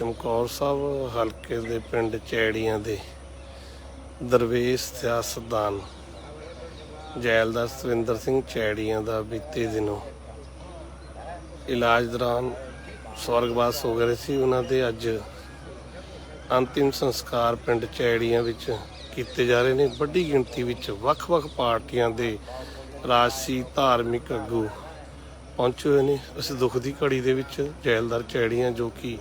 ਚਮਕੌਰ ਸਾਹਿਬ, ਹਲਕੇ ਦੇ ਪਿੰਡ ਚੈੜੀਆਂ ਦੇ ਦਰਵੇਸ਼ ਸਿਆਸਤਦਾਨ। ਜੈਲਦਾਰ ਸੁਰਿੰਦਰ ਸਿੰਘ ਚੈੜੀਆਂ ਦਾ ਬੀਤੇ ਦਿਨੋਂ ਇਲਾਜ ਦੌਰਾਨ ਸਵਰਗਵਾਸ ਹੋ ਗਏ ਸੀ। ਉਹਨਾਂ ਦੇ ਅੱਜ ਅੰਤਿਮ ਸੰਸਕਾਰ ਪਿੰਡ ਚੈੜੀਆਂ ਵਿੱਚ ਕੀਤੇ ਜਾ ਰਹੇ ਨੇ। ਵੱਡੀ ਗਿਣਤੀ ਵਿੱਚ ਵੱਖ-ਵੱਖ ਪਾਰਟੀਆਂ ਦੇ ਰਾਜਸੀ, ਧਾਰਮਿਕ ਆਗੂ ਪਹੁੰਚੇ ਹੋਏ ਨੇ। ਅਸੀਂ ਦੁੱਖ ਦੀ ਘੜੀ ਦੇ ਵਿੱਚ ਜੈਲਦਾਰ ਚੈੜੀਆਂ ਜੋ ਕਿ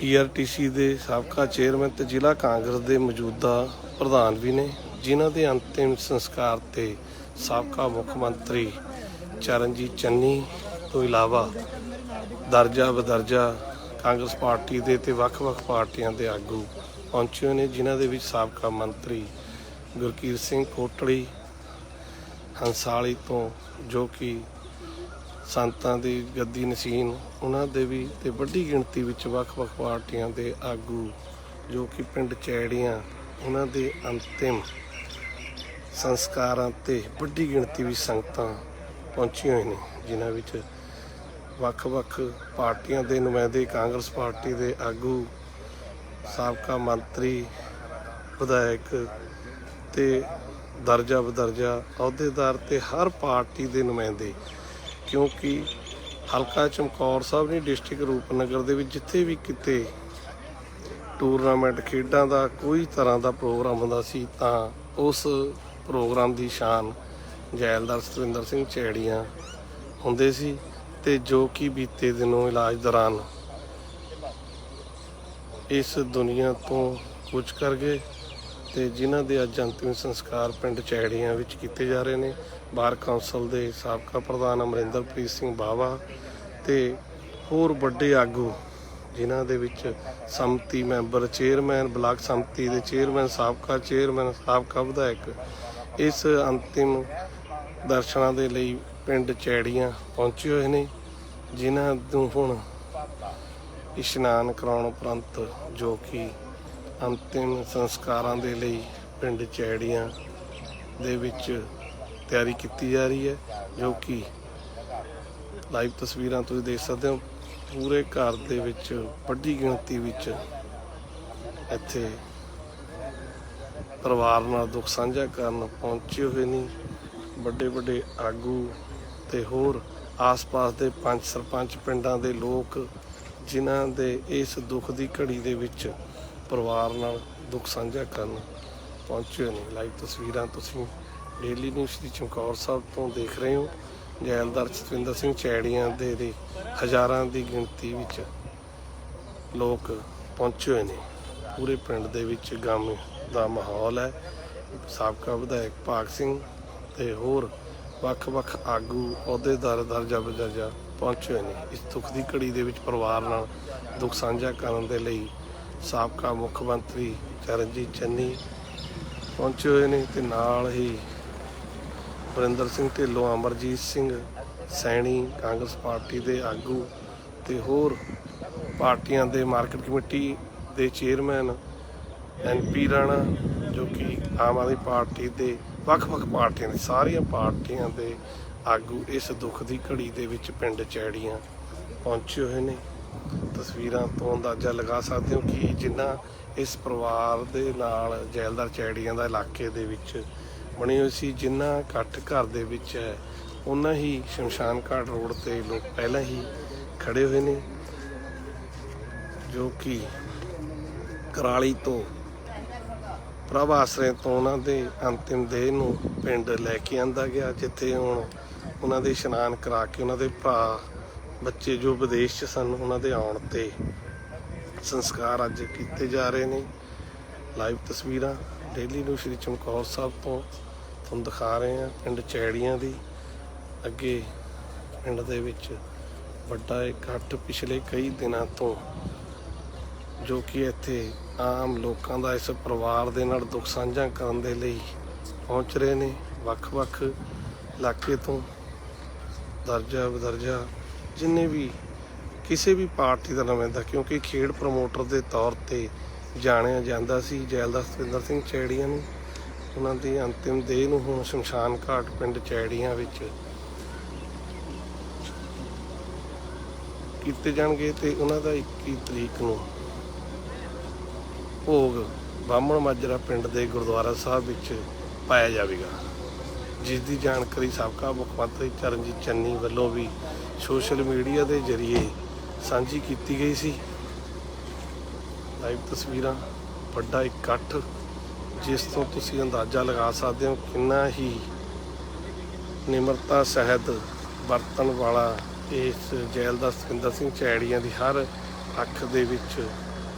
ਪੀਆਰਟੀਸੀ ਦੇ ਸਾਬਕਾ ਚੇਅਰਮੈਨ ਤੇ ਜ਼ਿਲ੍ਹਾ ਕਾਂਗਰਸ ਦੇ ਮੌਜੂਦਾ ਪ੍ਰਧਾਨ ਵੀ ਨੇ, ਜਿਨ੍ਹਾਂ ਦੇ ਅੰਤਿਮ ਸੰਸਕਾਰ ਤੇ ਸਾਬਕਾ ਮੁੱਖ ਮੰਤਰੀ ਚਰਨਜੀਤ ਚੰਨੀ ਤੋਂ ਇਲਾਵਾ ਦਰਜਾ ਬਦਰਜਾ ਕਾਂਗਰਸ ਪਾਰਟੀ ਦੇ ਤੇ ਵੱਖ-ਵੱਖ ਪਾਰਟੀਆਂ ਦੇ ਆਗੂ ਪਹੁੰਚੇ ਹੋਏ ਨੇ, ਜਿਨ੍ਹਾਂ ਦੇ ਵਿੱਚ ਸਾਬਕਾ ਮੰਤਰੀ ਗੁਰਕੀਰ ਸਿੰਘ ਕੋਟੜੀ ਹੰਸਾਲੀ ਤੋਂ ਜੋ ਕਿ ਸੰਤਾਂ ਦੀ ਗੱਦੀ ਨਸੀਨ, ਉਹਨਾਂ ਦੇ ਵੀ ਤੇ ਵੱਡੀ ਗਿਣਤੀ ਵਿੱਚ ਵੱਖ-ਵੱਖ ਪਾਰਟੀਆਂ ਦੇ ਆਗੂ, ਜੋ ਕਿ ਪਿੰਡ ਚੈੜੀਆਂ, ਉਹਨਾਂ ਦੇ ਅੰਤਿਮ ਸੰਸਕਾਰਾਂ ਤੇ ਵੱਡੀ ਗਿਣਤੀ ਵਿੱਚ ਸੰਗਤਾਂ ਪਹੁੰਚੀਆਂ ਹੋਈਆਂ ਨੇ, ਜਿਨ੍ਹਾਂ ਵਿੱਚ ਵੱਖ-ਵੱਖ ਪਾਰਟੀਆਂ ਦੇ ਨੁਮਾਇੰਦੇ, ਕਾਂਗਰਸ ਪਾਰਟੀ ਦੇ ਆਗੂ, ਸਾਬਕਾ ਮੰਤਰੀ, ਵਿਧਾਇਕ ਤੇ ਦਰਜਾ ਬਦਰਜਾ ਅਹੁਦੇਦਾਰ ਤੇ ਹਰ ਪਾਰਟੀ ਦੇ ਨੁਮਾਇੰਦੇ। ਕਿਉਂਕਿ ਹਲਕਾ ਚਮਕੌਰ ਸਾਹਿਬ ਨੇ ਡਿਸਟ੍ਰਿਕਟ ਰੂਪਨਗਰ ਦੇ ਵਿੱਚ ਜਿੱਥੇ ਵੀ ਕਿਤੇ ਟੂਰਨਾਮੈਂਟ ਖੇਡਾਂ ਦਾ ਕੋਈ ਤਰ੍ਹਾਂ ਦਾ ਪ੍ਰੋਗਰਾਮ ਹੁੰਦਾ ਸੀ ਤਾਂ ਉਸ ਪ੍ਰੋਗਰਾਮ ਦੀ ਸ਼ਾਨ ਜੈਲਦਾਰ ਸਤਵਿੰਦਰ ਸਿੰਘ ਚੈੜੀਆਂ ਹੁੰਦੇ ਸੀ ਤੇ ਜੋ ਕਿ ਬੀਤੇ ਦਿਨੋਂ ਇਲਾਜ ਦੌਰਾਨ ਇਸ ਦੁਨੀਆ ਤੋਂ ਕੁਝ ਕਰ ਗਏ। ਤੇ ਜਿਨ੍ਹਾਂ ਦੇ ਅੱਜ ਅੰਤਿਮ ਸੰਸਕਾਰ ਪਿੰਡ ਚੈੜੀਆਂ ਵਿੱਚ ਕੀਤੇ ਜਾ ਰਹੇ ਨੇ, ਬਾਰ ਕੌਂਸਲ ਦੇ ਸਾਬਕਾ ਪ੍ਰਧਾਨ ਅਮਰਿੰਦਰਪ੍ਰੀਤ ਸਿੰਘ ਬਾਵਾ ਤੇ ਹੋਰ ਵੱਡੇ ਆਗੂ, ਜਿਨ੍ਹਾਂ ਦੇ ਵਿੱਚ ਸੰਮਤੀ ਮੈਂਬਰ ਚੇਅਰਮੈਨ, ਬਲਾਕ ਸੰਮਤੀ ਦੇ ਚੇਅਰਮੈਨ, ਸਾਬਕਾ ਚੇਅਰਮੈਨ, ਸਾਬਕਾ ਵਿਧਾਇਕ, ਇਸ ਅੰਤਿਮ ਦਰਸ਼ਨਾਂ ਦੇ ਲਈ ਪਿੰਡ ਚੈੜੀਆਂ ਪਹੁੰਚੇ ਹੋਏ ਨੇ, ਜਿਨ੍ਹਾਂ ਨੂੰ ਹੁਣ ਇਸ਼ਨਾਨ ਕਰਾਉਣ ਉਪਰੰਤ ਜੋ ਕਿ ਅੰਤਿਮ ਸੰਸਕਾਰਾਂ ਦੇ ਲਈ ਪਿੰਡ ਚੈੜੀਆਂ ਦੇ ਵਿੱਚ ਤਿਆਰੀ ਕੀਤੀ ਜਾ ਰਹੀ ਹੈ, ਜੋ ਕਿ ਲਾਈਵ ਤਸਵੀਰਾਂ ਤੁਸੀਂ ਦੇਖ ਸਕਦੇ ਹੋ। ਪੂਰੇ ਘਰ ਦੇ ਵਿੱਚ ਵੱਡੀ ਗਿਣਤੀ ਵਿੱਚ ਇੱਥੇ ਪਰਿਵਾਰ ਨਾਲ ਦੁੱਖ ਸਾਂਝਾ ਕਰਨ ਪਹੁੰਚੇ ਹੋਏ ਨੇ। ਵੱਡੇ ਵੱਡੇ ਆਗੂ ਤੇ ਹੋਰ ਆਸ-ਪਾਸ ਦੇ ਪੰਜ ਸਰਪੰਚ ਪਿੰਡਾਂ ਦੇ ਲੋਕ, ਜਿਨ੍ਹਾਂ ਦੇ ਇਸ ਦੁੱਖ ਦੀ ਘੜੀ ਦੇ ਵਿੱਚ ਪਰਿਵਾਰ ਨਾਲ ਦੁੱਖ ਸਾਂਝਾ ਕਰਨ ਪਹੁੰਚੇ ਨੇ। ਲਾਈਵ ਤਸਵੀਰਾਂ ਤੁਸੀਂ ਡੇਲੀ ਨਿਊਜ਼ ਦੀ ਚਮਕੌਰ ਸਾਹਿਬ ਤੋਂ ਦੇਖ ਰਹੇ ਹੋ। ਜੈਲਦਾਰ ਸਤਵਿੰਦਰ ਸਿੰਘ ਚੈੜੀਆਂ ਦੇ ਦੇ ਹਜ਼ਾਰਾਂ ਦੀ ਗਿਣਤੀ ਵਿੱਚ ਲੋਕ ਪਹੁੰਚੇ ਹੋਏ ਨੇ। ਪੂਰੇ ਪਿੰਡ ਦੇ ਵਿੱਚ ਗਮ ਦਾ ਮਾਹੌਲ ਹੈ। ਸਾਬਕਾ ਵਿਧਾਇਕ ਭਾਗ ਸਿੰਘ ਤੇ ਹੋਰ ਵੱਖ-ਵੱਖ ਆਗੂ ਅਹੁਦੇਦਾਰ ਦਰਜਾ ਬਦਰਜਾ ਪਹੁੰਚੇ ਹੋਏ ਨੇ। ਇਸ ਦੁੱਖ ਦੀ ਘੜੀ ਦੇ ਵਿੱਚ ਪਰਿਵਾਰ ਨਾਲ ਦੁੱਖ ਸਾਂਝਾ ਕਰਨ ਦੇ ਲਈ ਸਾਬਕਾ ਮੁੱਖ ਮੰਤਰੀ ਚਰਨਜੀਤ ਚੰਨੀ ਪਹੁੰਚੇ ਹੋਏ ਨੇ ਤੇ ਨਾਲ ਹੀ ਵਰਿੰਦਰ ਸਿੰਘ ਢਿੱਲੋਂ, ਅਮਰਜੀਤ ਸਿੰਘ ਸੈਣੀ, ਕਾਂਗਰਸ ਪਾਰਟੀ ਦੇ ਆਗੂ ਤੇ ਹੋਰ ਪਾਰਟੀਆਂ ਦੇ ਮਾਰਕੀਟ ਕਮੇਟੀ ਦੇ ਚੇਅਰਮੈਨ ਐਨਪੀ ਰਾਣਾ, ਜੋ ਕਿ ਆਮ ਆਦਮੀ ਪਾਰਟੀ ਦੇ ਵੱਖ-ਵੱਖ ਪਾਰਟੀਆਂ ਦੇ, ਸਾਰੀਆਂ ਪਾਰਟੀਆਂ ਦੇ ਆਗੂ ਇਸ ਦੁੱਖ ਦੀ ਘੜੀ ਦੇ ਵਿੱਚ ਪਿੰਡ ਚੈੜੀਆਂ ਪਹੁੰਚੇ ਹੋਏ ਨੇ। ਤਸਵੀਰਾਂ ਤੋਂ ਅੰਦਾਜ਼ਾ ਲਗਾ ਸਕਦੇ ਹੋ ਕਿ ਜਿੰਨਾ ਇਸ ਪਰਿਵਾਰ ਦੇ ਨਾਲ ਜੈਲਦਾਰ ਚੈੜੀਆਂ ਦਾ ਇਲਾਕੇ ਦੇ ਵਿੱਚ ਬਣੀ ਹੋਈ ਸੀ, ਜਿੰਨਾ ਇਕੱਠ ਘਰ ਦੇ ਵਿੱਚ ਹੈ ਉਹਨਾਂ ਹੀ ਸ਼ਮਸ਼ਾਨ ਘਾਟ ਰੋਡ ਤੇ ਲੋਕ ਪਹਿਲਾਂ ਹੀ ਖੜੇ ਹੋਏ ਨੇ, ਜੋ ਕਿ ਕਰਾਲੀ ਤੋਂ ਪ੍ਰਭ ਆਸਰੇ ਤੋਂ ਉਹਨਾਂ ਦੇ ਅੰਤਿਮ ਦੇਹ ਨੂੰ ਪਿੰਡ ਲੈ ਕੇ ਆਂਦਾ ਗਿਆ, ਜਿੱਥੇ ਹੁਣ ਉਹਨਾਂ ਦੇ ਇਸ਼ਨਾਨ ਕਰਾ ਕੇ ਉਹਨਾਂ ਦੇ ਭਰਾ ਬੱਚੇ ਜੋ ਵਿਦੇਸ਼ 'ਚ ਸਨ, ਉਹਨਾਂ ਦੇ ਆਉਣ ਤੇ ਸੰਸਕਾਰ ਅੱਜ ਕੀਤੇ ਜਾ ਰਹੇ ਨੇ। ਲਾਈਵ ਤਸਵੀਰਾਂ ਡੇਲੀ ਨੂੰ ਸ਼੍ਰੀ ਚਮਕੌਰ ਸਾਹਿਬ ਤੋਂ ਤੁਹਾਨੂੰ ਦਿਖਾ ਰਹੇ ਹਾਂ। ਪਿੰਡ ਚੈੜੀਆਂ ਦੀ ਅੱਗੇ ਪਿੰਡ ਦੇ ਵਿੱਚ ਵੱਡਾ ਇਕੱਠ ਪਿਛਲੇ ਕਈ ਦਿਨਾਂ ਤੋਂ, ਜੋ ਕਿ ਇੱਥੇ ਆਮ ਲੋਕਾਂ ਦਾ ਇਸ ਪਰਿਵਾਰ ਦੇ ਨਾਲ ਦੁੱਖ ਸਾਂਝਾ ਕਰਨ ਦੇ ਲਈ ਪਹੁੰਚ ਰਹੇ ਨੇ। ਵੱਖ-ਵੱਖ ਇਲਾਕੇ ਤੋਂ ਦਰਜਾ ਬਦਰਜਾ ਜਿੰਨੇ ਵੀ ਕਿਸੇ ਵੀ ਪਾਰਟੀ ਦਾ ਨੁਮਾਇੰਦਾ ਕਿਉਂਕਿ ਖੇਡ ਪ੍ਰਮੋਟਰ ਦੇ ਤੌਰ ਤੇ ਜਾਣਿਆ ਜਾਂਦਾ ਸੀ ਜੈਲਦਾਰ ਸਤਿੰਦਰ ਸਿੰਘ ਚੈੜੀਆਂ ਨੂੰ। ਉਹਨਾਂ ਦੀ ਅੰਤਿਮ ਦੇਹ ਨੂੰ ਹੁਣ ਸ਼ਮਸ਼ਾਨ ਘਾਟ ਪਿੰਡ ਚੈੜੀਆਂ ਵਿੱਚ ਕੀਤੇ ਜਾਣਗੇ ਤੇ ਉਹਨਾਂ ਦਾ 21 ਤਰੀਕ ਨੂੰ ਭੋਗ ਬਾਹਮਣ ਮਾਜਰਾ ਪਿੰਡ ਦੇ ਗੁਰਦੁਆਰਾ ਸਾਹਿਬ ਵਿੱਚ ਪਾਇਆ ਜਾਵੇਗਾ। ਜਿਸ ਦੀ ਜਾਣਕਾਰੀ ਸਾਬਕਾ ਮੁੱਖ ਮੰਤਰੀ ਚਰਨਜੀਤ ਚੰਨੀ ਵੱਲੋਂ ਵੀ ਸੋਸ਼ਲ ਮੀਡੀਆ ਦੇ ਜ਼ਰੀਏ ਸਾਂਝੀ ਕੀਤੀ ਗਈ ਸੀ। ਲਾਈਵ ਤਸਵੀਰਾਂ, ਵੱਡਾ ਇਕੱਠ, ਜਿਸ ਤੋਂ ਤੁਸੀਂ ਅੰਦਾਜ਼ਾ ਲਗਾ ਸਕਦੇ ਹੋ ਕਿੰਨਾ ਹੀ ਨਿਮਰਤਾ ਸਹਿਤ ਵਰਤਣ ਵਾਲਾ ਇਸ ਜੈਲ ਦਾ ਸਤਿੰਦਰ ਸਿੰਘ ਚੈੜੀਆਂ ਦੀ ਹਰ ਅੱਖ ਦੇ ਵਿੱਚ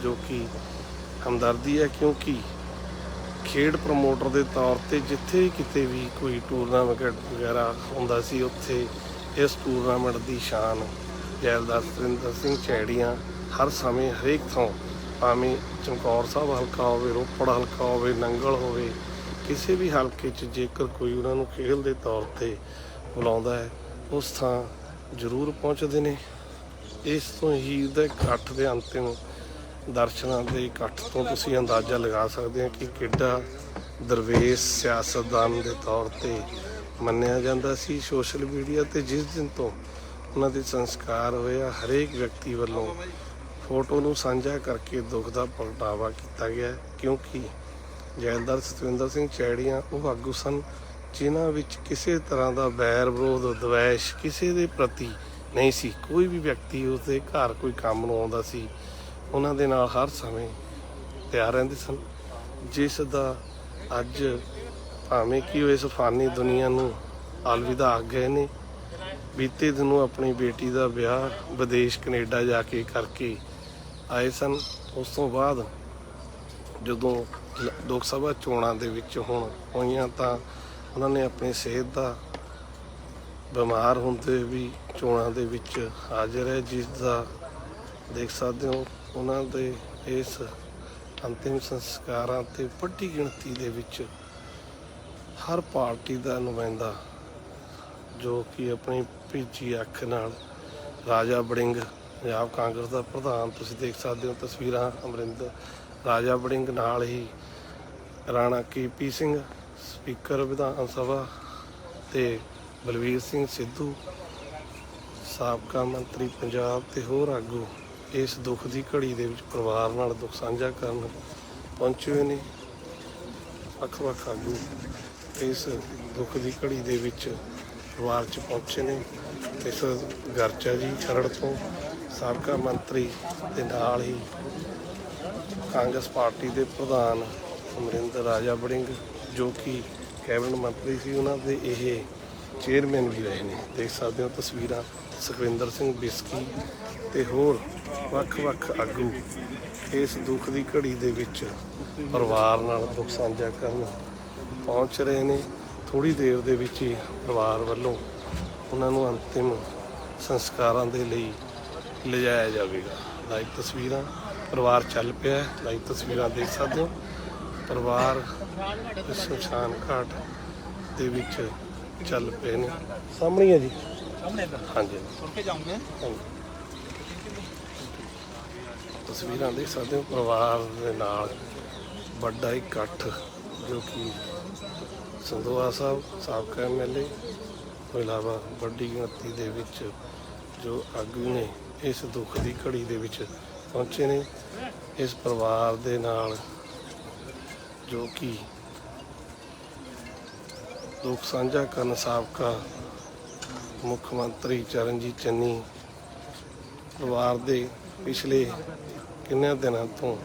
ਜੋ ਕਿ ਹਮਦਰਦੀ ਹੈ, ਕਿਉਂਕਿ ਖੇਡ ਪ੍ਰਮੋਟਰ ਦੇ ਤੌਰ ਤੇ ਜਿੱਥੇ ਵੀ ਕਿਤੇ ਵੀ ਕੋਈ ਟੂਰਨਾਮੈਂਟ ਵਗੈਰਾ ਹੁੰਦਾ ਸੀ, ਉੱਥੇ ਇਸ ਟੂਰਨਾਮੈਂਟ ਦੀ ਸ਼ਾਨ ਜੈਲਦਾਰ ਸਤਿੰਦਰ ਸਿੰਘ ਚੈੜੀਆਂ ਹਰ ਸਮੇਂ ਹਰੇਕ ਥਾਂ, ਭਾਵੇਂ ਚਮਕੌਰ ਸਾਹਿਬ ਹਲਕਾ ਹੋਵੇ, ਰੋਪੜ ਹਲਕਾ ਹੋਵੇ, ਨੰਗਲ ਹੋਵੇ, ਕਿਸੇ ਵੀ ਹਲਕੇ 'ਚ ਜੇਕਰ ਕੋਈ ਉਹਨਾਂ ਨੂੰ ਖੇਲ ਦੇ ਤੌਰ ਤੇ ਬੁਲਾਉਂਦਾ ਹੈ, ਉਸ ਥਾਂ ਜ਼ਰੂਰ ਪਹੁੰਚਦੇ ਨੇ। ਇਸ ਤੋਂ ਹੀ ਉਹਦੇ ਇਕੱਠ ਦੇ ਅੰਤਿਮ ਦਰਸ਼ਨਾਂ ਦੇ ਇਕੱਠ ਤੋਂ ਤੁਸੀਂ ਅੰਦਾਜ਼ਾ ਲਗਾ ਸਕਦੇ ਹੋ ਕਿ ਕਿੱਡਾ ਦਰਵੇਸ਼ ਸਿਆਸਤਦਾਨ ਦੇ ਤੌਰ ਤੇ ਮੰਨਿਆ ਜਾਂਦਾ ਸੀ ਸੋਸ਼ਲ ਮੀਡੀਆ ਤੇ ਜਿਸ ਦਿਨ ਤੋਂ ਉਹਨਾਂ ਦੇ ਸੰਸਕਾਰ ਹੋਇਆ ਹਰੇਕ ਵਿਅਕਤੀ ਵੱਲੋਂ ਫੋਟੋ ਨੂੰ ਸਾਂਝਾ ਕਰਕੇ ਦੁੱਖ ਦਾ ਪ੍ਰਗਟਾਵਾ ਕੀਤਾ ਗਿਆ ਕਿਉਂਕਿ ਜੈਲਦਾਰ ਸਤਵਿੰਦਰ ਸਿੰਘ ਚੈੜੀਆਂ ਉਹ ਆਗੂ ਸਨ ਜਿਨ੍ਹਾਂ ਵਿੱਚ ਕਿਸੇ ਤਰ੍ਹਾਂ ਦਾ ਬੈਰ ਵਿਰੋਧ, ਦਵੈਸ਼ ਕਿਸੇ ਦੇ ਪ੍ਰਤੀ ਨਹੀਂ ਸੀ। ਕੋਈ ਵੀ ਵਿਅਕਤੀ ਉਸਦੇ ਘਰ ਕੋਈ ਕੰਮ ਨੂੰ ਆਉਂਦਾ ਸੀ, ਉਹਨਾਂ ਦੇ ਨਾਲ ਹਰ ਸਮੇਂ ਤਿਆਰ ਰਹਿੰਦੇ ਸਨ। ਜਿਸ ਦਾ ਅੱਜ ਭਾਵੇਂ ਕਿ ਉਹ ਇਸ ਫਾਨੀ ਦੁਨੀਆ ਨੂੰ ਅਲਵਿਦਾ ਆ ਗਏ ਨੇ, ਬੀਤੇ ਦਿਨ ਉਹ ਆਪਣੀ ਬੇਟੀ ਦਾ ਵਿਆਹ ਵਿਦੇਸ਼ ਕੈਨੇਡਾ ਜਾ ਕੇ ਕਰਕੇ ਆਏ ਸਨ। ਉਸ ਤੋਂ ਬਾਅਦ ਜਦੋਂ ਲ- ਲੋਕ ਸਭਾ ਚੋਣਾਂ ਦੇ ਵਿੱਚ ਹੁਣ ਹੋਈਆਂ ਤਾਂ ਉਹਨਾਂ ਨੇ ਆਪਣੀ ਸਿਹਤ ਦਾ ਬਿਮਾਰ ਹੁੰਦੇ ਵੀ ਚੋਣਾਂ ਦੇ ਵਿੱਚ ਹਾਜ਼ਰ ਹੈ, ਜਿਸ ਦਾ ਦੇਖ ਸਕਦੇ ਹੋ ਉਹਨਾਂ ਦੇ ਇਸ ਅੰਤਿਮ ਸੰਸਕਾਰਾਂ ਤੇ ਵੱਡੀ ਗਿਣਤੀ ਦੇ ਵਿੱਚ ਹਰ ਪਾਰਟੀ ਦਾ ਨੁਮਾਇੰਦਾ ਜੋ ਕਿ ਆਪਣੀ ਭੀਜੀ ਅੱਖ ਨਾਲ ਰਾਜਾ ਬੜਿੰਗ ਪੰਜਾਬ ਕਾਂਗਰਸ ਦਾ ਪ੍ਰਧਾਨ, ਤੁਸੀਂ ਦੇਖ ਸਕਦੇ ਹੋ ਤਸਵੀਰਾਂ ਅਮਰਿੰਦਰ। ਰਾਜਾ ਬੜਿੰਗ ਨਾਲ ਹੀ ਰਾਣਾ ਕੇਪੀ ਸਿੰਘ, ਸਪੀਕਰ ਵਿਧਾਨ ਸਭਾ ਤੇ ਬਲਵੀਰ ਸਿੰਘ ਸਿੱਧੂ, ਸਾਬਕਾ ਮੰਤਰੀ ਪੰਜਾਬ ਤੇ ਹੋਰ ਆਗੂ ਇਸ ਦੁੱਖ ਦੀ ਘੜੀ ਦੇ ਵਿੱਚ ਪਰਿਵਾਰ ਨਾਲ ਦੁੱਖ ਸਾਂਝਾ ਕਰਨ ਪਹੁੰਚੇ ਨੇ। ਵੱਖ ਵੱਖ ਆਗੂ ਇਸ ਦੁੱਖ ਦੀ ਘੜੀ ਦੇ ਵਿੱਚ ਪਰਿਵਾਰ ਚ ਪਹੁੰਚੇ ਨੇ। ਇਸ ਗਰਚਾ ਜੀ ਖਰੜ ਤੋਂ ਸਾਬਕਾ ਮੰਤਰੀ ਦੇ ਨਾਲ ਹੀ ਕਾਂਗਰਸ ਪਾਰਟੀ ਦੇ ਪ੍ਰਧਾਨ ਅਮਰਿੰਦਰ ਰਾਜਾ ਬੜਿੰਗ ਜੋ ਕਿ ਕੈਬਨਿਟ ਮੰਤਰੀ ਸੀ, ਉਹਨਾਂ ਦੇ ਇਹ ਚੇਅਰਮੈਨ ਵੀ ਰਹੇ ਨੇ। ਦੇਖ ਸਕਦੇ ਹੋ ਤਸਵੀਰਾਂ ਸੁਖਵਿੰਦਰ ਸਿੰਘ ਬਿਸਕੀ ਤੇ ਹੋਰ ਵੱਖ-ਵੱਖ ਆਗੂ ਇਸ ਦੁੱਖ ਦੀ ਘੜੀ ਦੇ ਵਿੱਚ ਪਰਿਵਾਰ ਨਾਲ ਦੁੱਖ ਸਾਂਝਾ ਕਰਨ ਪਹੁੰਚ ਰਹੇ ਨੇ ਥੋੜੀ ਦੇਰ ਦੇ ਵਿੱਚ ਹੀ ਪਰਿਵਾਰ ਵੱਲੋਂ ਉਹਨਾਂ ਨੂੰ ਅੰਤਿਮ ਸੰਸਕਾਰਾਂ ਦੇ ਲਈ ਲਿਜਾਇਆ ਜਾਵੇਗਾ। ਲਾਈਵ ਤਸਵੀਰਾਂ ਪਰਿਵਾਰ ਚੱਲ ਪਿਆ ਹੈ ਲਾਈਵ ਤਸਵੀਰਾਂ ਦੇਖ ਸਕਦੇ ਹੋ। ਪਰਿਵਾਰ ਇਸ ਸ਼ਮਸ਼ਾਨ ਘਾਟ ਦੇ ਵਿੱਚ ਚੱਲ ਪਏ ਨੇ। ਸਾਹਮਣੇ ਹੀ ਜੀ। ਸਾਹਮਣੇ ਹਾਂਜੀ। ਤੁਰ ਕੇ ਜਾਉਂਗੇ। ਤਸਵੀਰਾਂ ਦੇਖ ਸਕਦੇ ਹੋ ਪਰਿਵਾਰ ਦੇ ਨਾਲ ਵੱਡਾ ਇਕੱਠ ਜੋ ਕਿ ਸੰਦੋਆ ਸਾਹਿਬ, ਸਾਬਕਾ ਐਮਐਲਏ ਤੋਂ ਇਲਾਵਾ ਵੱਡੀ ਗਿਣਤੀ ਦੇ ਵਿੱਚ ਜੋ ਆਗੂ ਨੇ, ਇਸ ਦੁੱਖ ਦੀ ਘੜੀ ਦੇ ਵਿੱਚ ਪਹੁੰਚੇ ਨੇ। ਇਸ ਪਰਿਵਾਰ ਦੇ ਨਾਲ ਜੋ ਕਿ ਦੁੱਖ ਸਾਂਝਾ ਕਰਨ ਸਾਬਕਾ ਮੁੱਖ ਮੰਤਰੀ ਚਰਨਜੀਤ ਚੰਨੀ ਪਰਿਵਾਰ ਦੇ ਪਿਛਲੇ ਕਿੰਨੇ ਦਿਨਾਂ ਤੋਂ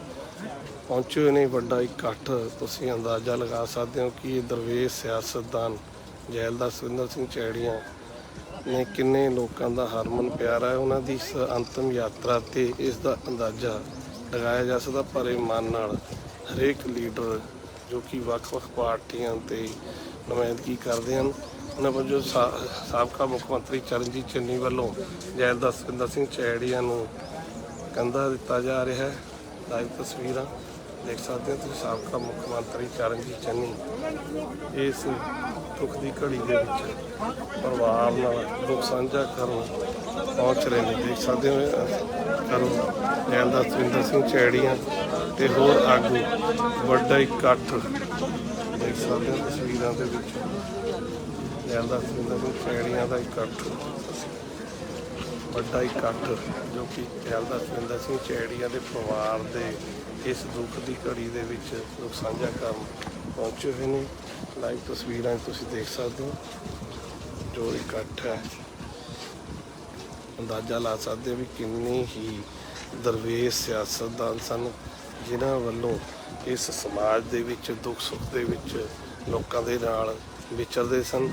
ਪਹੁੰਚੇ ਹੋਏ ਨੇ ਵੱਡਾ ਇਕੱਠ ਤੁਸੀਂ ਅੰਦਾਜ਼ਾ ਲਗਾ ਸਕਦੇ ਹੋ ਕਿ ਇਹ ਦਰਵੇਸ਼ ਸਿਆਸਤਦਾਨ ਜੈਲਦਾਰ ਸੁਰਿੰਦਰ ਸਿੰਘ ਚੈੜੀਆਂ ਨੇ ਕਿੰਨੇ ਲੋਕਾਂ ਦਾ ਹਰਮਨ ਪਿਆਰਾ ਹੈ। ਉਹਨਾਂ ਦੀ ਇਸ ਅੰਤਮ ਯਾਤਰਾ ਤੇ ਇਸ ਦਾ ਅੰਦਾਜ਼ਾ ਲਗਾਇਆ ਜਾ ਸਕਦਾ, ਪਰ ਇਹ ਮਨ ਨਾਲ ਹਰੇਕ ਲੀਡਰ ਜੋ ਕਿ ਵੱਖ-ਵੱਖ ਪਾਰਟੀਆਂ ਤੇ ਨੁਮਾਇੰਦਗੀ ਕਰਦੇ ਹਨ, ਉਹਨਾਂ ਵਜੋਂ ਸਾ- ਸਾਬਕਾ ਮੁੱਖ ਮੰਤਰੀ ਚਰਨਜੀਤ ਚੰਨੀ ਵੱਲੋਂ ਜੈਲਦਾਰ ਸੁਰਿੰਦਰ ਸਿੰਘ ਚੈੜੀਆਂ ਨੂੰ ਕੰਧਾ ਦਿੱਤਾ ਜਾ ਰਿਹਾ ਹੈ। ਲਾਈਵ ਤਸਵੀਰਾਂ ਦੇਖ ਸਕਦੇ ਹੋ ਤੁਸੀਂ, ਸਾਬਕਾ ਮੁੱਖ ਮੰਤਰੀ ਚਰਨਜੀਤ ਚੰਨੀ, ਇਸ ਦੁੱਖ ਦੀ ਘੜੀ ਦੇ ਵਿੱਚ ਪਰਿਵਾਰ ਨਾਲ ਦੁੱਖ ਸਾਂਝਾ ਕਰਨ ਪਹੁੰਚ ਰਹੇ ਨੇ। ਦੇਖ ਸਕਦੇ ਹੋ ਕਰੋ ਜੈਲਦਾਰ ਸੁਰਿੰਦਰ ਸਿੰਘ ਚੈੜੀਆਂ ਤੇ ਹੋਰ ਆਗੂ, ਵੱਡਾ ਇਕੱਠ। ਦੇਖ ਸਕਦੇ ਹੋ, ਤਸਵੀਰਾਂ ਦੇ ਵਿੱਚ ਜੈਲਦਾਰ ਸੁਰਿੰਦਰ ਸਿੰਘ ਚੈੜੀਆਂ ਦਾ ਇਕੱਠ, ਵੱਡਾ ਇਕੱਠ, ਜੋ ਕਿ ਜੈਲਦਾਰ ਸੁਰਿੰਦਰ ਸਿੰਘ ਚੈੜੀਆਂ ਦੇ ਪਰਿਵਾਰ ਦੇ ਇਸ ਦੁੱਖ ਦੀ ਘੜੀ ਦੇ ਵਿੱਚ ਦੁੱਖ ਸਾਂਝਾ ਕਰਨ ਪਹੁੰਚੇ ਹੋਏ ਨੇ। ਲਾਈਵ ਤਸਵੀਰਾਂ 'ਚ ਤੁਸੀਂ ਦੇਖ ਸਕਦੇ ਹੋ, ਜੋ ਇਕੱਠ ਹੈ। ਅੰਦਾਜ਼ਾ ਲਾ ਸਕਦੇ ਹੋ ਵੀ ਕਿੰਨੇ ਹੀ ਦਰਵੇਸ਼ ਸਿਆਸਤਦਾਨ ਸਨ, ਜਿਨ੍ਹਾਂ ਵੱਲੋਂ ਇਸ ਸਮਾਜ ਦੇ ਵਿੱਚ, ਦੁੱਖ ਸੁੱਖ ਦੇ ਵਿੱਚ ਲੋਕਾਂ ਦੇ ਨਾਲ ਵਿਚਰਦੇ ਸਨ।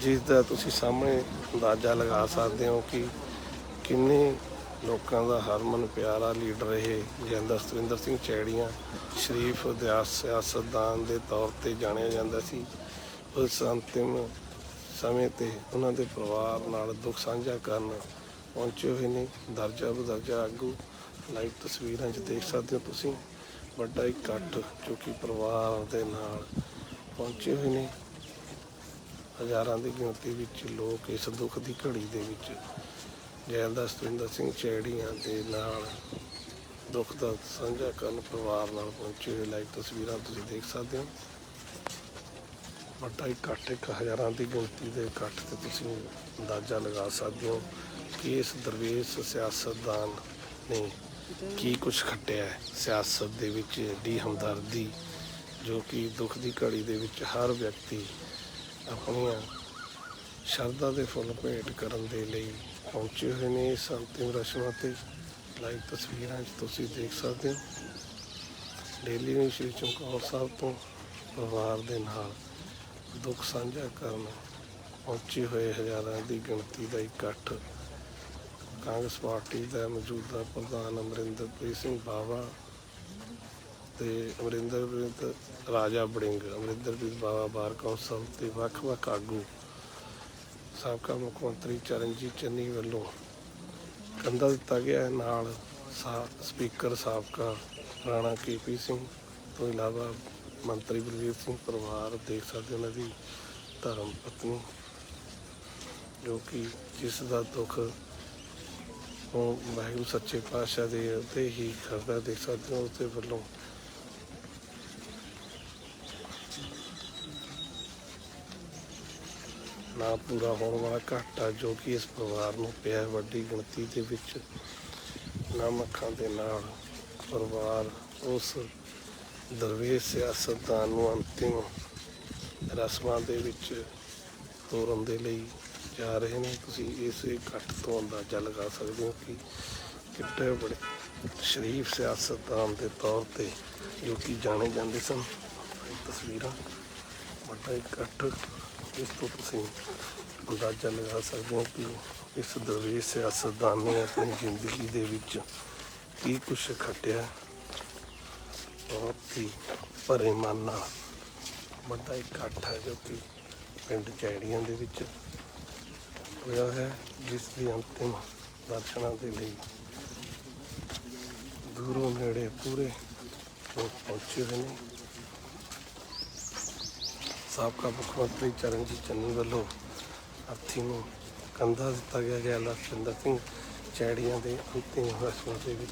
ਜਿਸ ਦਾ ਤੁਸੀਂ ਸਾਹਮਣੇ ਅੰਦਾਜ਼ਾ ਲਗਾ ਸਕਦੇ ਹੋ ਕਿ ਕਿੰਨੇ ਲੋਕਾਂ ਦਾ ਹਰਮਨ ਪਿਆਰਾ ਲੀਡਰ ਰਹੇ ਜਿੰਦਰ ਸਤਵਿੰਦਰ ਸਿੰਘ ਚੈੜੀਆਂ ਸ਼ਰੀਫ ਦਿਆਸ ਸਿਆਸਤਦਾਨ ਦੇ ਤੌਰ ਤੇ ਜਾਣਿਆ ਜਾਂਦਾ ਸੀ। ਉਸ ਅੰਤਿਮ ਸਮੇਂ ਤੇ ਉਹਨਾਂ ਦੇ ਪਰਿਵਾਰ ਨਾਲ ਦੁੱਖ ਸਾਂਝਾ ਕਰਨ ਪਹੁੰਚੇ ਹੋਏ ਨੇ। ਦਰਜਾ ਬਦਰਜਾ ਆਗੂ ਲਾਈਵ ਤਸਵੀਰਾਂ 'ਚ ਦੇਖ ਸਕਦੇ ਹੋ ਤੁਸੀਂ। ਵੱਡਾ ਇਕੱਠ ਜੋ ਕਿ ਪਰਿਵਾਰ ਦੇ ਨਾਲ ਪਹੁੰਚੇ ਹੋਏ ਨੇ। ਹਜ਼ਾਰਾਂ ਦੀ ਗਿਣਤੀ ਵਿੱਚ ਲੋਕ ਇਸ ਦੁੱਖ ਦੀ ਘੜੀ ਦੇ ਵਿੱਚ ਜੈਲਦਾਰ ਸਤਵਿੰਦਰ ਸਿੰਘ ਚੈੜੀਆਂ ਦੇ ਨਾਲ ਦੁੱਖ ਦਾ ਸਾਂਝਾ ਕਰਨ ਪਰਿਵਾਰ ਨਾਲ ਪਹੁੰਚੇ ਹੋਏ ਲਾਈਵ ਤਸਵੀਰਾਂ ਤੁਸੀਂ ਦੇਖ ਸਕਦੇ ਹੋ। ਵੱਡਾ ਇਕੱਠ ਇੱਕ ਹਜ਼ਾਰਾਂ ਦੀ ਗਿਣਤੀ ਦੇ ਇਕੱਠ ਤੇ ਤੁਸੀਂ ਅੰਦਾਜ਼ਾ ਲਗਾ ਸਕਦੇ ਹੋ ਕਿ ਇਸ ਦਰਵੇਸ਼ ਸਿਆਸਤਦਾਨ ਨੇ ਕੀ ਕੁਝ ਖੱਟਿਆ ਹੈ। ਸਿਆਸਤ ਦੇ ਵਿੱਚ ਏਡੀ ਹਮਦਰਦੀ ਜੋ ਕਿ ਦੁੱਖ ਦੀ ਘੜੀ ਦੇ ਵਿੱਚ ਹਰ ਵਿਅਕਤੀ ਆਪਣੀਆਂ ਸ਼ਰਧਾ ਦੇ ਫੁੱਲ ਭੇਟ ਕਰਨ ਦੇ ਲਈ ਪਹੁੰਚੇ ਹੋਏ ਨੇ ਇਸ ਅੰਤਿਮ ਰਸਮਾਂ ਤੇ। ਲਾਈਵ ਤਸਵੀਰਾਂ 'ਚ ਤੁਸੀਂ ਦੇਖ ਸਕਦੇ ਹੋ। ਡੇਲੀ ਨੂੰ ਸ਼੍ਰੀ ਚਮਕੌਰ ਸਾਹਿਬ ਤੋਂ ਪਰਿਵਾਰ ਦੇ ਨਾਲ ਦੁੱਖ ਸਾਂਝਾ ਕਰਨ ਪਹੁੰਚੇ ਹੋਏ ਹਜ਼ਾਰਾਂ ਦੀ ਗਿਣਤੀ ਦਾ ਇਕੱਠ। ਕਾਂਗਰਸ ਪਾਰਟੀ ਦਾ ਮੌਜੂਦਾ ਪ੍ਰਧਾਨ ਅਮਰਿੰਦਰਪ੍ਰੀਤ ਸਿੰਘ ਬਾਵਾ ਤੇ ਅਮਰਿੰਦਰਪ੍ਰੀਤ ਰਾਜਾ ਬੜਿੰਗ। ਅਮਰਿੰਦਰਪ੍ਰੀਤ ਬਾਵਾ ਬਾਰ ਕੌਂਸਲ ਤੇ ਵੱਖ-ਵੱਖ ਆਗੂ ਸਾਬਕਾ ਮੁੱਖ ਮੰਤਰੀ ਚਰਨਜੀਤ ਚੰਨੀ ਵੱਲੋਂ ਕੰਧਾ ਦਿੱਤਾ ਗਿਆ ਹੈ ਨਾਲ ਸਾ- ਸਪੀਕਰ ਸਾਬਕਾ ਰਾਣਾ ਕੇਪੀ ਸਿੰਘ ਤੋਂ ਇਲਾਵਾ ਮੰਤਰੀ ਬਲਵੀਰ ਸਿੰਘ ਪਰਿਵਾਰ ਦੇਖ ਸਕਦੇ ਹੋ ਉਹਨਾਂ ਦੀ ਧਰਮ ਪਤਨੀ, ਜੋ ਕਿ ਜਿਸ ਦਾ ਦੁੱਖ ਉਹ ਵਾਹਿਗੁਰੂ ਸੱਚੇ ਪਾਤਸ਼ਾਹ ਦੇ ਉੱਤੇ ਹੀ ਕਰਦਾ ਦੇਖ ਸਕਦੇ ਹੋ ਉਸਦੇ ਵੱਲੋਂ ਨਾ ਪੂਰਾ ਹੋਣ ਵਾਲਾ ਘਾਟਾ ਜੋ ਕਿ ਇਸ ਪਰਿਵਾਰ ਨੂੰ ਪਿਆ ਵੱਡੀ ਗਿਣਤੀ ਦੇ ਵਿੱਚ। ਨਾਮ ਅੱਖਾਂ ਦੇ ਨਾਲ ਪਰਿਵਾਰ, ਉਸ ਦਰਵੇਸ਼ ਸਿਆਸਤਦਾਨ ਨੂੰ ਅੰਤਿਮ ਰਸਮਾਂ ਦੇ ਵਿੱਚ ਤੋਰਨ ਦੇ ਲਈ ਜਾ ਰਹੇ ਨੇ। ਤੁਸੀਂ ਇਸ ਇਕੱਠ ਤੋਂ ਅੰਦਾਜ਼ਾ ਲਗਾ ਸਕਦੇ ਹੋ ਕਿ ਕਿੱਡੇ ਬੜੇ ਸ਼ਰੀਫ ਸਿਆਸਤਦਾਨ ਦੇ ਤੌਰ ਤੇ ਜੋ ਕਿ ਜਾਣੇ ਜਾਂਦੇ ਸਨ। ਤਸਵੀਰਾਂ ਵੱਡਾ ਇਕੱਠ ਇਸ ਤੋਂ ਤੁਸੀਂ ਅੰਦਾਜ਼ਾ ਲਗਾ ਸਕਦੇ ਹੋ ਕਿ ਇਸ ਦਰਵੇਸ਼ ਸਿਆਸਤਦਾਨ ਨੇ ਆਪਣੀ ਜ਼ਿੰਦਗੀ ਦੇ ਵਿੱਚ ਕੀ ਕੁਛ ਖੱਟਿਆ ਬਹੁਤ ਹੀ ਭਰੇ ਮਨ ਨਾਲ। ਵੱਡਾ ਇਕੱਠ ਹੈ ਜੋ ਕਿ ਪਿੰਡ ਚੈੜੀਆਂ ਦੇ ਵਿੱਚ ਹੋਇਆ ਹੈ, ਜਿਸ ਦੀ ਅੰਤਿਮ ਦਰਸ਼ਨਾਂ ਦੇ ਲਈ ਦੂਰੋਂ ਨੇੜੇ ਪੂਰੇ ਲੋਕ ਪਹੁੰਚੇ ਹੋਏ ਨੇ। ਸਾਬਕਾ ਮੁੱਖ ਮੰਤਰੀ ਚਰਨਜੀਤ ਚੰਨੀ ਵੱਲੋਂ ਅਰਥੀ ਨੂੰ ਕੰਧਾ ਦਿੱਤਾ ਗਿਆ ਗਿਆ। ਲਖਵਿੰਦਰ ਸਿੰਘ ਚੈੜੀਆਂ ਦੇ ਅੰਤਿਮ ਰਸਮਾਂ ਦੇ ਵਿੱਚ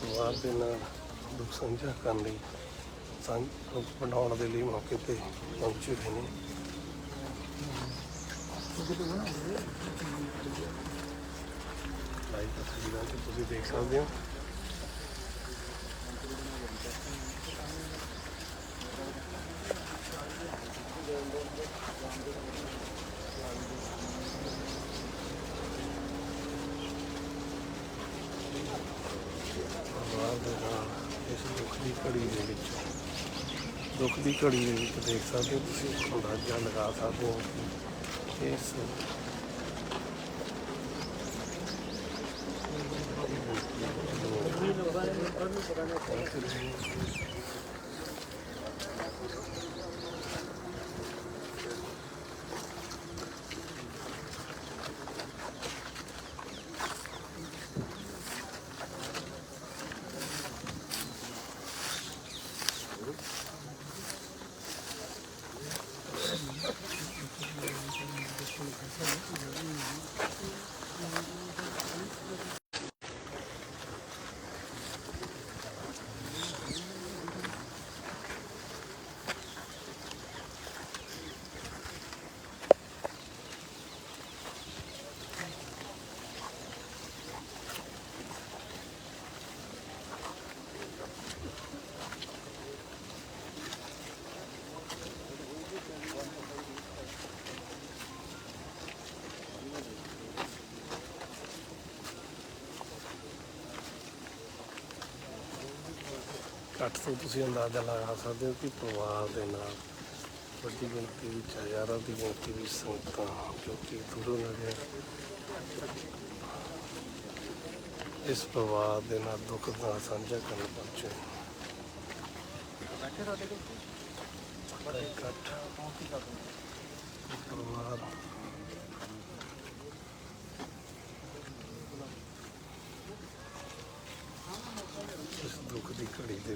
ਪਰਿਵਾਰ ਦੇ ਨਾਲ ਦੁੱਖ ਸਾਂਝਾ ਕਰਨ ਲਈ ਸਾਂਝ ਬਣਾਉਣ ਦੇ ਲਈ ਮੌਕੇ ਤੇ ਪਹੁੰਚੇ ਹੋਏ ਨੇ। ਲਾਈਵ ਤਸਵੀਰਾਂ 'ਚ ਤੁਸੀਂ ਦੇਖ ਸਕਦੇ ਹੋ। ਇਸ ਦੁੱਖ ਦੀ ਘੜੀ ਦੇ ਵਿੱਚ ਦੁੱਖ ਦੀ ਘੜੀ ਦੇ ਵਿੱਚ ਦੇਖ ਸਕਦੇ ਹੋ ਤੁਸੀਂ, ਅੰਦਾਜ਼ਾ ਲਗਾ ਸਕਦੇ ਹੋ ਕਿ ਇਸ Thank you. ਇਕੱਠ ਤੋਂ ਤੁਸੀਂ ਅੰਦਾਜ਼ਾ ਲਗਾ ਸਕਦੇ ਹੋ ਕਿ ਪਰਿਵਾਰ ਦੇ ਨਾਲ ਵੱਡੀ ਗਿਣਤੀ ਵਿੱਚ ਹਜ਼ਾਰਾਂ ਦੀ ਗਿਣਤੀ ਵਿੱਚ ਸੰਗਤਾਂ ਜੋ ਕਿ ਦੂਰੋਂ ਨੇੜੇ ਇਸ ਪਰਿਵਾਰ ਦੇ ਨਾਲ ਦੁੱਖ ਦਾ ਸਾਂਝਾ ਕਰਨ ਪਹੁੰਚੇ ਬੜਾ ਇਕੱਠ ਪਰਿਵਾਰ ਇਸ ਦੁੱਖ ਦੀ ਘੜੀ ਦੇ ਵਿੱਚ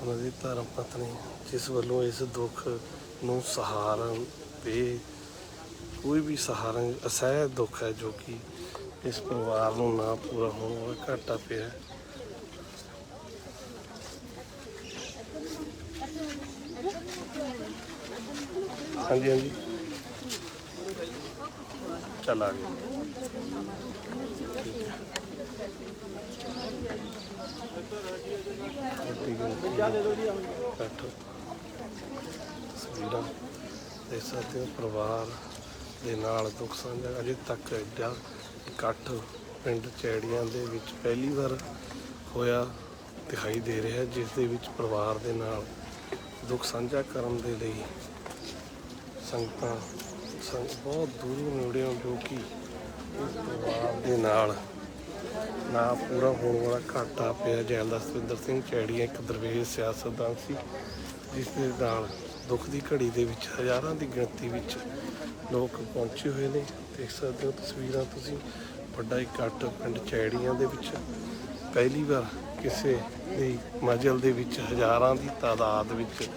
ਉਹਨਾਂ ਦੀ ਧਰਮ ਪਤਨੀ ਜਿਸ ਵੱਲੋਂ ਇਸ ਦੁੱਖ ਨੂੰ ਸਹਾਰਨ ਦੇ ਕੋਈ ਵੀ ਸਹਾਰਨ ਅਸਹਿ ਦੁੱਖ ਹੈ ਜੋ ਕਿ ਇਸ ਪਰਿਵਾਰ ਨੂੰ ਨਾ ਪੂਰਾ ਹੋਣ ਵਾਲਾ ਘਾਟਾ ਪਿਆ ਹਾਂਜੀ ਹਾਂਜੀ। ਚੱਲ ਆ ਗਏ। ਬੈਠੋ। ਤਸਵੀਰਾਂ ਦੇਖ ਸਕਦੇ ਹੋ, ਪਰਿਵਾਰ ਦੇ ਨਾਲ ਦੁੱਖ ਸਾਂਝਾ। ਅਜੇ ਤੱਕ ਐਡਾ ਇਕੱਠ ਪਿੰਡ ਚੈੜੀਆਂ ਦੇ ਵਿੱਚ ਪਹਿਲੀ ਵਾਰ ਹੋਇਆ, ਦਿਖਾਈ ਦੇ ਰਿਹਾ, ਜਿਸ ਦੇ ਵਿੱਚ ਪਰਿਵਾਰ ਦੇ ਨਾਲ ਦੁੱਖ ਸਾਂਝਾ ਕਰਨ ਦੇ ਲਈ ਸੰਗਤਾਂ ਸੰਗ ਬਹੁਤ ਦੂਰੋਂ ਨੇੜਿਓਂ ਜੋ ਕਿ ਇਸ ਪਰਿਵਾਰ ਦੇ ਨਾਲ ਨਾ ਪੂਰਾ ਹੋਣ ਵਾਲਾ ਘਾਟਾ ਪਿਆ। ਜੈਲਦਾਰ ਸਤਿੰਦਰ ਸਿੰਘ ਚੈੜੀਆਂ ਇੱਕ ਦਰਵੇਸ਼ ਸਿਆਸਤਦਾਨ ਸੀ, ਜਿਸ ਦੇ ਨਾਲ ਦੁੱਖ ਦੀ ਘੜੀ ਦੇ ਵਿੱਚ, ਹਜ਼ਾਰਾਂ ਦੀ ਗਿਣਤੀ ਵਿੱਚ ਲੋਕ ਪਹੁੰਚੇ ਹੋਏ ਨੇ। ਦੇਖ ਸਕਦੇ ਹੋ ਤਸਵੀਰਾਂ ਤੁਸੀਂ। ਵੱਡਾ ਇਕੱਠ ਪਿੰਡ ਚੈੜੀਆਂ ਦੇ ਵਿੱਚ ਪਹਿਲੀ ਵਾਰ ਕਿਸੇ ਦੀ ਮਜਲ ਦੇ ਵਿੱਚ ਹਜ਼ਾਰਾਂ ਦੀ ਤਾਦਾਦ ਵਿੱਚ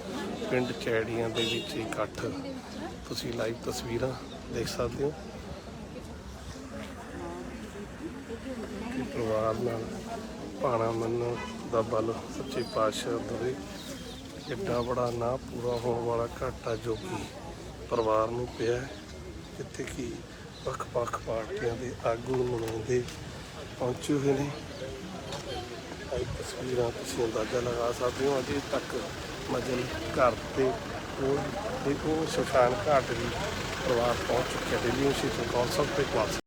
ਪਿੰਡ ਚੈੜੀਆਂ ਦੇ ਵਿੱਚ ਇਕੱਠ ਤੁਸੀਂ ਲਾਈਵ ਤਸਵੀਰਾਂ ਦੇਖ ਸਕਦੇ ਹੋ। ਕਿ ਪਰਿਵਾਰ ਨਾਲ ਭਾਣਾ ਮੰਨਣ ਦਾ ਬਲ ਸੱਚੇ ਪਾਤਸ਼ਾਹ ਦੇਵੇ। ਕਿੱਡਾ ਬੜਾ ਨਾ ਪੂਰਾ ਹੋਣ ਵਾਲਾ ਘਾਟਾ ਜੋ ਕਿ ਪਰਿਵਾਰ ਨੂੰ ਪਿਆ ਜਿੱਥੇ ਕਿ ਵੱਖ-ਵੱਖ ਪਾਰਟੀਆਂ ਦੇ ਆਗੂ ਨੁਮਾਇੰਦੇ ਪਹੁੰਚੇ ਹੋਏ ਨੇ। ਇਹ ਤਸਵੀਰਾਂ ਤੁਸੀਂ ਅੰਦਾਜ਼ਾ ਲਗਾ ਸਕਦੇ ਹੋ, ਅਜੇ ਤੱਕ ਮਜਲ ਘਰ ਤੇ ਕੋਲ ਤੇ ਉਹ ਸ਼ਮਸ਼ਾਨ ਘਾਟ ਵੀ ਪਰਿਵਾਰ ਪਹੁੰਚ ਚੁੱਕਿਆ ਦਿੱਲੀ ਸ਼ੀਸ਼ੇ ਕੌਂਸਲ ਤੇ ਕੌਂਸਲ